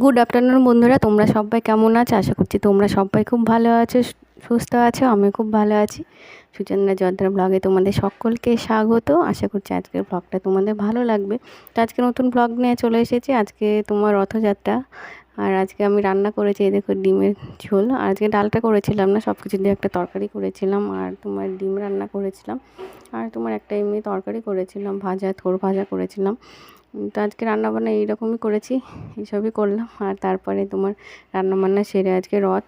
Good afternoon বন্ধুরা, তোমরা সবাই কেমন আছো? আশা করছি তোমরা সবাই খুব ভালো আছো, সুস্থ আছো আমি খুব ভালো আছি। সুচন্দ্রা যন্ত্র ব্লগে তোমাদের সকলকে স্বাগত। আশা করছি আজকের ব্লগটা তোমাদের ভালো লাগবে। তো আজকে নতুন ব্লগ নিয়ে চলে এসেছি। আজকে তোমার রথযাত্রা। আর আজকে আমি রান্না করেছি দেখো ডিমের ঝোল। আজকে ডালটা করেছিলাম না সব কিছু দিয়ে একটা তরকারি করেছিলাম, আর তোমার ডিম রান্না করেছিলাম। আর তোমার একটা এমনি তরকারি করেছিলাম, ভাজা থোর ভাজা করেছিলাম। তো আজকে রান্নাবান্না এইরকমই করেছি, এইসবই করলাম। আর তারপরে তোমার রান্নাবান্না সেরে আজকে রথ,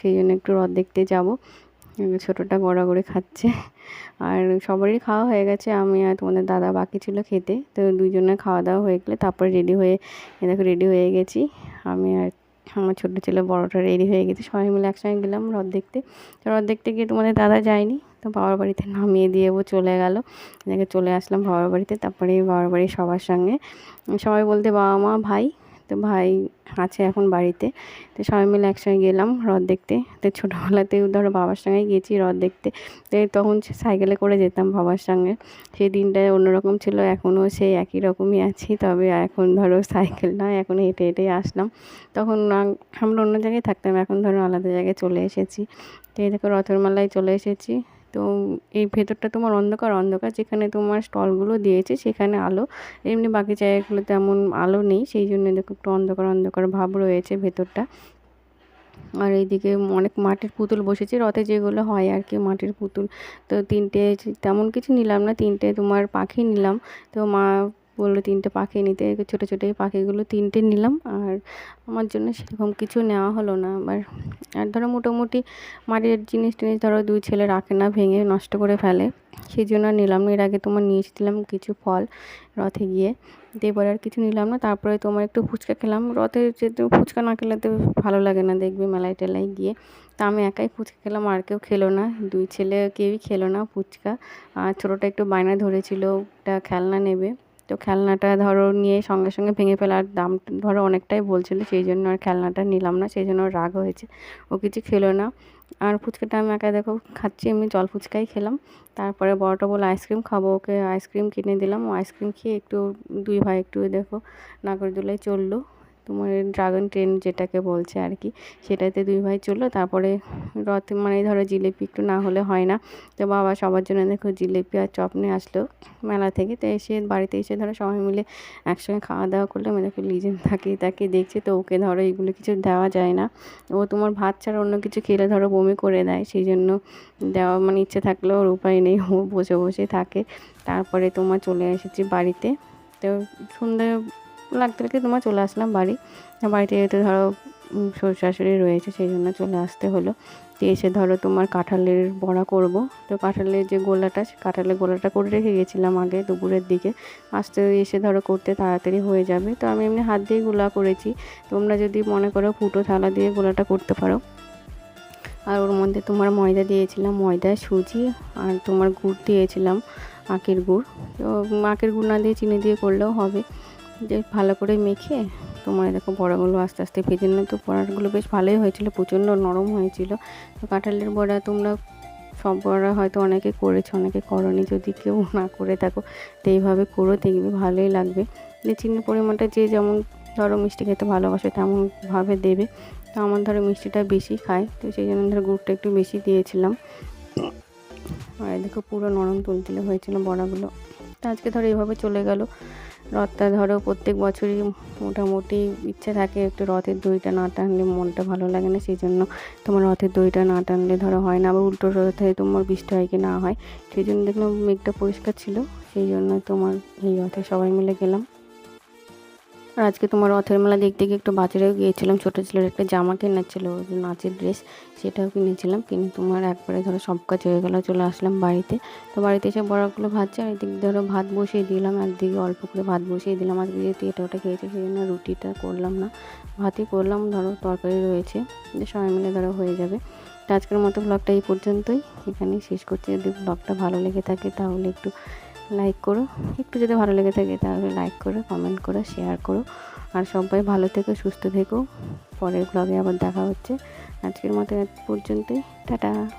সেই জন্য একটু রথ দেখতে যাব। ছোটোটা গড়াগড়ি খাচ্ছে। আর সবারই খাওয়া হয়ে গেছে, আমি আর তোমাদের দাদা বাকি ছিল খেতে। তো দুইজনের খাওয়া দাওয়া হয়ে গেলে তারপরে রেডি হয়ে এ দেখো রেডি হয়ে গেছি। আমি আর আমার ছোটো ছেলে বড়োটা রেডি হয়ে গেছে। সবাই মিলে একসঙ্গে গেলাম রথ দেখতে। তো রথ দেখতে গিয়ে তোমাদের দাদা যায়নি, তো বাবার বাড়িতে নামিয়ে দিয়ে ও চলে গেল। এদিকে চলে আসলাম বাবার বাড়িতে তারপরে বাবার বাড়ির সবার সঙ্গে। সবাই বলতে বাবা মা, ভাই তো ভাই আছে এখন বাড়িতে। তো সবাই মিলে একসঙ্গে গেলাম রথ দেখতে। তো ছোটোবেলাতেও ধরো বাবার সঙ্গে গেছি রথ দেখতে। তো তখন সাইকেলে করে যেতাম বাবার সঙ্গে। সেই দিনটা অন্যরকম ছিল, এখনও সেই একই রকমই আছি। তবে এখন ধরো সাইকেল নয়, এখন হেঁটে হেঁটে আসলাম। তখন আমরা অন্য জায়গায় থাকতাম, এখন ধরো আলাদা জায়গায় চলে এসেছি। তো এই দেখো রথের মেলায় চলে এসেছি। তো এই ভেতরটা তোমার অন্ধকার অন্ধকার যেখানে তোমার স্টলগুলো দিয়েছে সেখানে আলো। এমনি বাকি জায়গাগুলো তেমন আলো নেই, সেই জন্য দেখো একটু অন্ধকার অন্ধকার ভাব রয়েছে ভেতরটা। আর এইদিকে অনেক মাটির পুতুল বসেছে, রথে যেগুলো হয় আর কি মাটির পুতুল। তো তিনটে তেমন কিছু নিলাম না, তিনটে তোমার পাখি নিলাম। তো মা বলল, তিনটে পাখি নিতে। ছোটো ছোটো পাখিগুলো তিনটে নিলাম। আর আমার জন্য সেরকম কিছু নেওয়া হলো না। আবার আর ধরো মোটামুটি মাটির জিনিস টিনিস ধরো দুই ছেলে রাখে না, ভেঙে নষ্ট করে ফেলে। সেই জন্য নিলাম এর আগে তোমার নিয়ে কিছু ফল রথে গিয়ে। এবারে আর কিছু নিলাম না। তারপরে তোমার একটু ফুচকা খেলাম। রথে যেহেতু ফুচকা না খেলে তো ভালো লাগে না দেখবে মেলায় টেলায় গিয়ে। তা আমি একাই ফুচকা খেলাম। আর কেউ খেলো না। দুই ছেলে কেউই খেলো না ফুচকা। আর ছোটোটা একটু বায়না ধরেছিল। ওটা খেলনা নেবে। তো খেলনাটা ধরো নিয়ে সঙ্গে সঙ্গে ভেঙে ফেলার দাম ধরো অনেকটাই বলছিল, সেই জন্য আর খেলনাটা নিলাম না, সেই জন্য রাগ হয়েছে। ও কিছু খেলো না। আর ফুচকাটা আমি একা দেখো খাচ্ছি, এমনি জল ফুচকাই খেলাম। তারপরে বড়টা বলে আইসক্রিম খাব, ওকে আইসক্রিম কিনে দিলাম। ও আইসক্রিম খেয়ে একটু, দুই ভাই একটু দেখো নাগরদোলায় চলল। তোমার ড্রাগন ট্রেন যেটাকে বলছে আর কি সেটাতে দুই ভাই চলল। তারপরে রথ মানে ধরো জিলিপি একটু না হলে হয় না। তো বাবা সবার জন্য দেখো জিলিপি আর চপ নিয়ে আসলো মেলা থেকে। তো এসে বাড়িতে এসে ধরো সবাই মিলে একসঙ্গে খাওয়া দাওয়া করলে। আমি দেখো লিজেন থাকি তাকে দেখছি, তো ওকে ধরো এগুলো কিছু দেওয়া যায় না। ও তোমার ভাত ছাড়া অন্য কিছু খেলে ধরো বমি করে দেয় সেই জন্য দেওয়া মানে ইচ্ছে থাকলেও ওর উপায় নেই। ও বসে বসে থাকে। তারপরে তোমার চলে এসেছি বাড়িতে। তো সন্ধ্যে লাগতে লাগতে তোমার চলে আসলাম বাড়ি। বাড়িতে যেতে ধরো শ্বশুর শাশুড়ি রয়েছে, সেই জন্য চলে আসতে হলো। এসে ধরো তোমার কাঁঠালের বড়া করব। তো কাঁঠালের যে গোলাটা কাঁঠালের গোলাটা করে রেখে গেছিলাম আগে দুপুরের দিকে। আসতে এসে ধরো করতে তাড়াতাড়ি হয়ে যাবে। তো আমি এমনি হাত দিয়ে গোলা করেছি। তোমরা যদি মনে করো ফুটো থালা দিয়ে গোলাটা করতে পারো। আর ওর মধ্যে তোমার ময়দা দিয়েছিলাম, ময়দা, সুজি আর তোমার গুড় দিয়েছিলাম, আখের গুড়। তো আখের গুড় না দিয়ে চিনি দিয়ে করলেও হবে। যে ভালো করে মেখে তোমার দেখো বড়াগুলো আস্তে আস্তে ভেজে নিলে তো বড়াগুলো বেশ ভালোই হয়েছিল, প্রচণ্ড নরম হয়েছিল। তো কাঁঠালের বড়া তোমরা সব বড়া হয়তো অনেকে করেছ, অনেকে করনি। যদি কেউ না করে থাকো, তো এইভাবে করো, দেখবে ভালোই লাগবে। যে চিনির পরিমাণটা যে যেমন ধরো মিষ্টি খেতে ভালোবাসে, তেমনভাবে দেবে। তো আমার ধরো মিষ্টিটা বেশি খায়, তো সেই জন্য ধরো গুড়টা একটু বেশি দিয়েছিলাম। আর দেখো পুরো নরম তুলতুলে হয়েছিল বড়াগুলো। তো আজকে ধরো এইভাবে চলে গেল। রথটা ধরো প্রত্যেক বছরই মোটামুটি ইচ্ছে থাকে একটু রথের দইটা না টানলে মনটা ভালো লাগে না সেই জন্য তোমার রথের দইটা না টানলে ধরো হয় না। বা উল্টো রথে তোমার বৃষ্টি হয় কি না হয় সেই জন্য দেখলাম মেঘটা পরিষ্কার ছিল সেই জন্য তোমার এই রথে সবাই মিলে গেলাম। আর আজকে তোমার রথের মেলা দেখতে গিয়ে একটু বাজারেও গিয়েছিলাম, ছোটো ছেলের একটা জামা কেনার ছিল নাচের ড্রেস সেটাও কিনেছিলাম। কিনে তোমার একবারে ধরো সব কাজ হয়ে গেলো, চলে আসলাম বাড়িতে। তো বাড়িতে এসে বড়াগুলো ভাজছে, আর এদিকে ধরো ভাত বসিয়ে দিলাম, একদিকে অল্প করে ভাত বসিয়ে দিলাম। আজকে যেহেতু এটা ওটা খেয়েছে সেই জন্য রুটিটা করলাম না। ভাতই করলাম, ধরো তরকারি রয়েছে, যে সবাই মিলে ধরো হয়ে যাবে। তো আজকের মতো ব্লগটা এই পর্যন্তই, এখানেই শেষ করছি। যদি ব্লগটা ভালো লেগে থাকে তাহলে একটু লাইক করো। একটু যদি ভালো লেগে থাকে তাহলে লাইক করো কমেন্ট করো শেয়ার করো। আর সবাই ভালো থেকো, সুস্থ থেকো। পরের ব্লগে আবার দেখা হচ্ছে। আজকের মতো পর্যন্তই। টাটা।